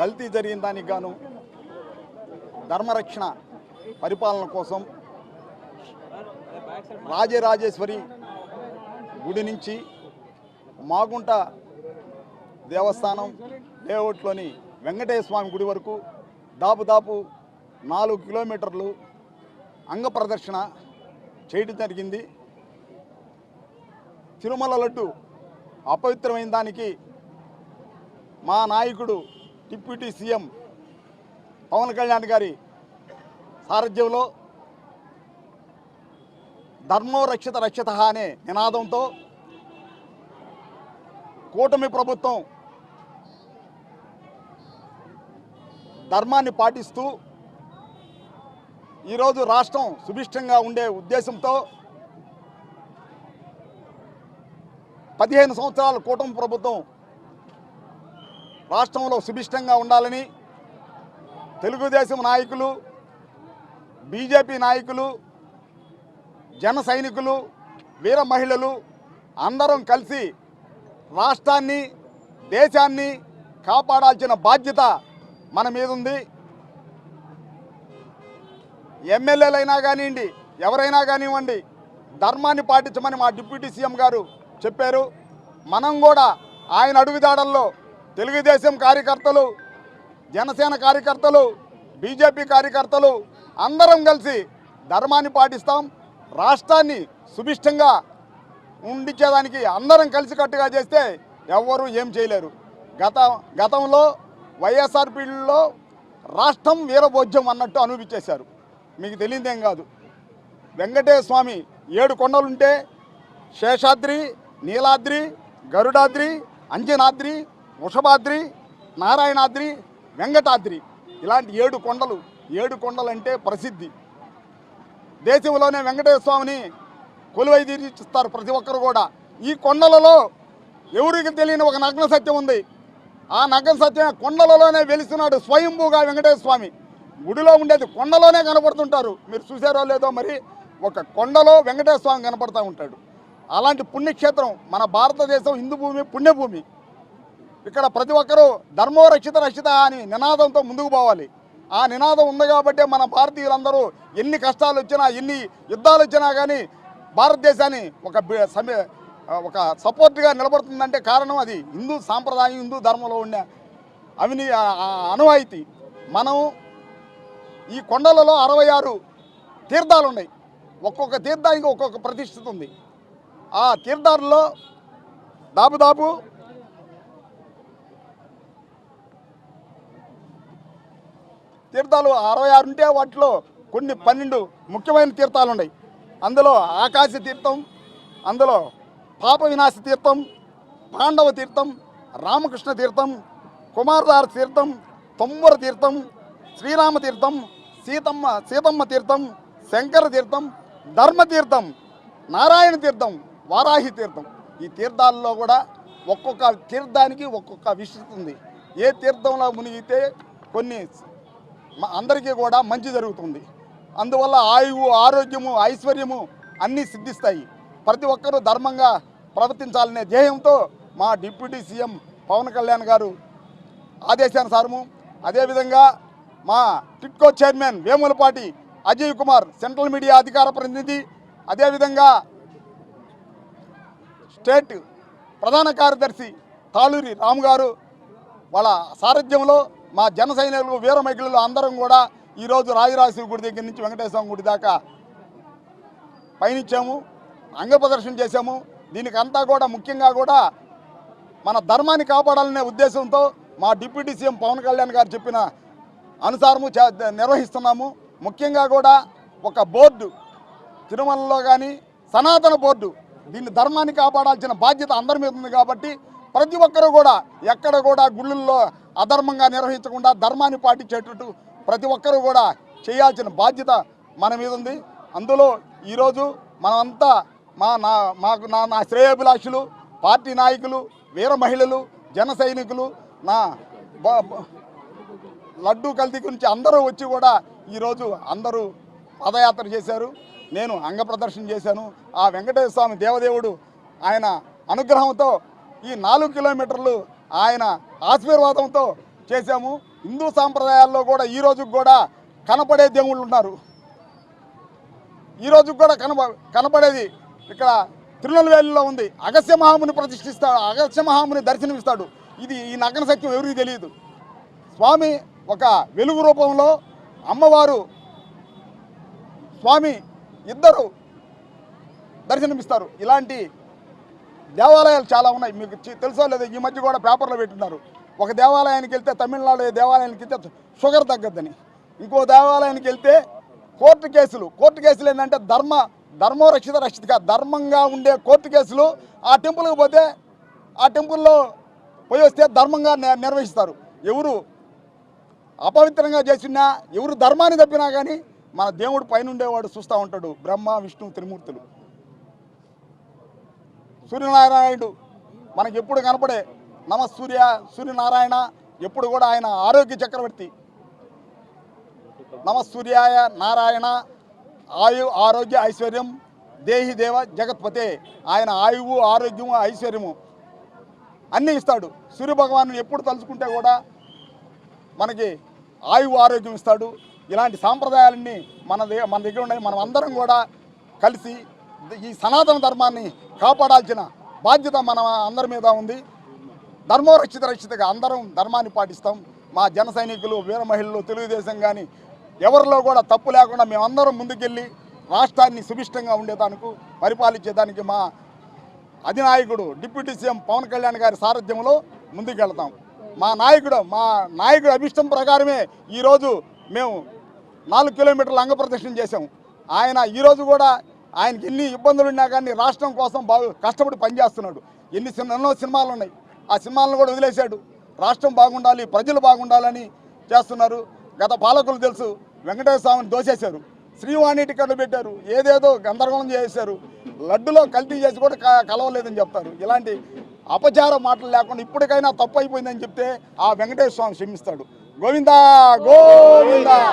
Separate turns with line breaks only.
కల్తీ జరిగిన దానికి గాను ధర్మరక్షణ పరిపాలన కోసం రాజరాజేశ్వరి గుడి నుంచి మాగుంట దేవస్థానం లేఅవుట్లోని వెంకటేశ్వర స్వామి గుడి వరకు దాపు నాలుగు కిలోమీటర్లు అంగ ప్రదర్శన చేయడం జరిగింది. తిరుమల లడ్డు అపవిత్రమైన దానికి మా నాయకుడు డిప్యూటీ సీఎం పవన్ కళ్యాణ్ గారి సారథ్యంలో ధర్మో రక్షిత రక్షిత అనే నినాదంతో కూటమి ప్రభుత్వం ధర్మాన్ని పాటిస్తూ ఈరోజు రాష్ట్రం సుభిష్టంగా ఉండే ఉద్దేశంతో పదిహేను సంవత్సరాల కూటమి ప్రభుత్వం రాష్ట్రంలో సుభిష్టంగా ఉండాలని తెలుగుదేశం నాయకులు బీజేపీ నాయకులు జన సైనికులు వీర మహిళలు అందరం కలిసి రాష్ట్రాన్ని దేశాన్ని కాపాడాల్సిన బాధ్యత మన మీద ఉంది ఎమ్మెల్యేలైనా కానివ్వండి ఎవరైనా కానివ్వండి ధర్మాన్ని పాటించమని మా డిప్యూటీ సీఎం గారు చెప్పారు. మనం కూడా ఆయన అడుగుదాడల్లో తెలుగుదేశం కార్యకర్తలు జనసేన కార్యకర్తలు బీజేపీ కార్యకర్తలు అందరం కలిసి ధర్మాన్ని పాటిస్తాం. రాష్ట్రాన్ని సుభిష్టంగా ఉండిచ్చేదానికి అందరం కలిసికట్టుగా చేస్తే ఎవ్వరూ ఏం చేయలేరు. గత గతంలో వైఎస్ఆర్పీలో రాష్ట్రం వీరభోజ్యం అన్నట్టు అనుభవించేశారు. మీకు తెలియదేం కాదు. వెంకటేశ్వర స్వామి ఏడు కొండలుంటే శేషాద్రి నీలాద్రి గరుడాద్రి అంజనాద్రి వృషభాద్రి నారాయణాద్రి వెంకటాద్రి. ఇలాంటి ఏడు కొండలు ఏడు కొండలు అంటే ప్రసిద్ధి. దేశంలోనే వెంకటేశ్వర స్వామిని కొలువై తీర్చిస్తారు ప్రతి ఒక్కరు కూడా. ఈ కొండలలో ఎవరికి తెలియని ఒక నగ్న సత్యం ఉంది. ఆ నగ్న సత్యం కొండలలోనే వెలిస్తున్నాడు స్వయంభూగా వెంకటేశ్వర స్వామి. గుడిలో ఉండేది కొండలోనే కనపడుతుంటారు. మీరు చూసారో లేదో మరి ఒక కొండలో వెంకటేశ్వర స్వామి కనపడుతూ ఉంటాడు. అలాంటి పుణ్యక్షేత్రం మన భారతదేశం హిందూ భూమి పుణ్యభూమి. ఇక్కడ ప్రతి ఒక్కరూ ధర్మో రక్షిత రక్షిత అని నినాదంతో ముందుకు పోవాలి. ఆ నినాదం ఉంది కాబట్టే మన భారతీయులందరూ ఎన్ని కష్టాలు వచ్చినా ఎన్ని యుద్ధాలు వచ్చినా కానీ భారతదేశాన్ని ఒక ఒక సపోర్ట్గా నిలబడుతుందంటే కారణం అది. హిందూ సాంప్రదాయం హిందూ ధర్మంలో ఉండే అవిని అనువాయితీ మనం ఈ కొండలలో అరవై ఆరు తీర్థాలు ఉన్నాయి. ఒక్కొక్క తీర్థానికి ఒక్కొక్క ప్రతిష్ఠిత ఉంది. ఆ తీర్థాలలో దాపుదాపు తీర్థాలు అరవై ఆరు ఉంటే వాటిలో కొన్ని పన్నెండు ముఖ్యమైన తీర్థాలు ఉన్నాయి. అందులో ఆకాశ తీర్థం అందులో పాప వినాశ తీర్థం పాండవ తీర్థం రామకృష్ణ తీర్థం కుమారదార తీర్థం తొమ్మర తీర్థం శ్రీరామ తీర్థం సీతమ్మ సీతమ్మ తీర్థం శంకర తీర్థం ధర్మ తీర్థం నారాయణ తీర్థం వారాహి తీర్థం. ఈ తీర్థాల్లో కూడా ఒక్కొక్క తీర్థానికి ఒక్కొక్క విశిష్టత ఉంది. ఏ తీర్థంలో మునిగితే కొన్ని అందరికీ కూడా మంచి జరుగుతుంది. అందువల్ల ఆయువు ఆరోగ్యము ఐశ్వర్యము అన్నీ సిద్ధిస్తాయి. ప్రతి ఒక్కరూ ధర్మంగా ప్రవర్తించాలనే ధ్యేయంతో మా డిప్యూటీ సీఎం పవన్ కళ్యాణ్ గారు ఆదేశానుసారము అదేవిధంగా మా TIDCO chairman Vemulapati Ajay Kumar central media అధికార ప్రతినిధి అదేవిధంగా స్టేట్ ప్రధాన కార్యదర్శి తాళూరి రాము గారు వాళ్ళ సారథ్యంలో మా జన సైనికులు వీర మహిళలు అందరం కూడా ఈరోజు రాజరాజేశ్వరి గుడి దగ్గర నుంచి వెంకటేశ్వర గుడి దాకా పయనించాము అంగ ప్రదర్శన చేశాము. దీనికి అంతా కూడా ముఖ్యంగా కూడా మన ధర్మాన్ని కాపాడాలనే ఉద్దేశంతో మా డిప్యూటీ సీఎం పవన్ కళ్యాణ్ గారు చెప్పిన అనుసారము నిర్వహిస్తున్నాము. ముఖ్యంగా కూడా ఒక బోర్డు తిరుమలలో కానీ సనాతన బోర్డు దీన్ని ధర్మాన్ని కాపాడాల్సిన బాధ్యత అందరి మీద ఉంది కాబట్టి ప్రతి ఒక్కరూ కూడా ఎక్కడ కూడా గుళ్ళల్లో అధర్మంగా నిర్వహించకుండా ధర్మాన్ని పాటించేటట్టు ప్రతి ఒక్కరూ కూడా చేయాల్సిన బాధ్యత మన మీద ఉంది. అందులో ఈరోజు మనమంతా మా నా మాకు నా నా శ్రేయాభిలాషులు పార్టీ నాయకులు వీర మహిళలు జన సైనికులు నా లడ్డూ కల్తీ గురించి అందరూ వచ్చి కూడా ఈరోజు అందరూ పాదయాత్ర చేశారు. నేను అంగ ప్రదర్శన చేశాను. ఆ వెంకటేశ్వర స్వామి దేవదేవుడు ఆయన అనుగ్రహంతో ఈ నాలుగు కిలోమీటర్లు ఆయన ఆశీర్వాదంతో చేశాము. హిందూ సాంప్రదాయాల్లో కూడా ఈ రోజుకు కూడా కనపడే దేవుళ్ళు ఉన్నారు. ఈ రోజుకు కూడా కనప కనపడేది ఇక్కడ తిరునెల్వేలిలో ఉంది. అగస్య మహాముని ప్రతిష్ఠిస్తాడు అగస్య మహాముని దర్శనమిస్తాడు. ఇది ఈ నగ్న సత్యం ఎవరికి తెలియదు. స్వామి ఒక వెలుగు రూపంలో అమ్మవారు స్వామి ఇద్దరు దర్శనమిస్తారు. ఇలాంటి దేవాలయాలు చాలా ఉన్నాయి. మీకు తెలుసో లేదో ఈ మధ్య కూడా పేపర్లో పెట్టున్నారు ఒక దేవాలయానికి వెళ్తే తమిళనాడు దేవాలయానికి వెళ్తే షుగర్ తగ్గద్దని. ఇంకో దేవాలయానికి వెళ్తే కోర్టు కేసులు. కోర్టు కేసులు ఏంటంటే ధర్మ ధర్మరక్షిత రక్షిత ధర్మంగా ఉండే కోర్టు కేసులు ఆ టెంపుల్కి పోతే ఆ టెంపుల్లో పోయి వస్తే ధర్మంగా నిర్వహిస్తారు. ఎవరు అపవిత్రంగా చేసినా ఎవరు ధర్మాన్ని తప్పినా కానీ మన దేవుడు పైన ఉండేవాడు చూస్తూ ఉంటాడు. బ్రహ్మ విష్ణు త్రిమూర్తులు. సూర్యనారాయణుడు మనకి ఎప్పుడు కనపడే నమ సూర్య సూర్యనారాయణ ఎప్పుడు కూడా ఆయన ఆరోగ్య చక్రవర్తి. నమ సూర్యాయ నారాయణ ఆయు ఆరోగ్య ఐశ్వర్యం దేహి దేవ జగత్పతే. ఆయన ఆయువు ఆరోగ్యము ఐశ్వర్యము అన్నీ ఇస్తాడు. సూర్య భగవాను ఎప్పుడు తలుచుకుంటే కూడా మనకి ఆయువు ఆరోగ్యం ఇస్తాడు. ఇలాంటి సాంప్రదాయాలన్నీ మన దగ్గర మన దగ్గర ఉన్నాయి. మనం అందరం కూడా కలిసి ఈ సనాతన ధర్మాన్ని కాపాడాల్సిన బాధ్యత మన అందరి మీద ఉంది. ధర్మరక్షిత రక్షితగా అందరం ధర్మాన్ని పాటిస్తాం. మా జన సైనికులు వీర మహిళలు తెలుగుదేశం కానీ ఎవరిలో కూడా తప్పు లేకుండా మేమందరం ముందుకెళ్ళి రాష్ట్రాన్ని సుభిష్టంగా ఉండేదానికి పరిపాలించేదానికి మా అధినాయకుడు డిప్యూటీ సీఎం పవన్ కళ్యాణ్ గారి సారథ్యంలో ముందుకెళ్తాం. మా నాయకుడు మా నాయకుడు అభిష్టం ప్రకారమే ఈరోజు మేము నాలుగు కిలోమీటర్ల అంగ ప్రదర్శన చేశాం. ఆయన ఈరోజు కూడా ఆయనకి ఎన్ని ఇబ్బందులు ఉన్నా కానీ రాష్ట్రం కోసం బాగా కష్టపడి పనిచేస్తున్నాడు. ఎన్ని సినిమా ఎన్నో సినిమాలు ఉన్నాయి. ఆ సినిమాలను కూడా వదిలేశాడు. రాష్ట్రం బాగుండాలి ప్రజలు బాగుండాలని చేస్తున్నారు. గత పాలకులు తెలుసు వెంకటేశ్వర స్వామిని దోసేశారు. శ్రీవాణి టికెట్లు పెట్టారు. ఏదేదో గందరగోళం చేశారు లడ్డులో కల్తీ చేసి కూడా క- కలవలేదని చెప్తారు. ఇలాంటి అపచార మాటలు లేకుండా ఇప్పటికైనా తప్పు అయిపోయిందని చెప్తే ఆ వెంకటేశ్వర స్వామి క్షమిస్తాడు. గోవిందా గోవిందా!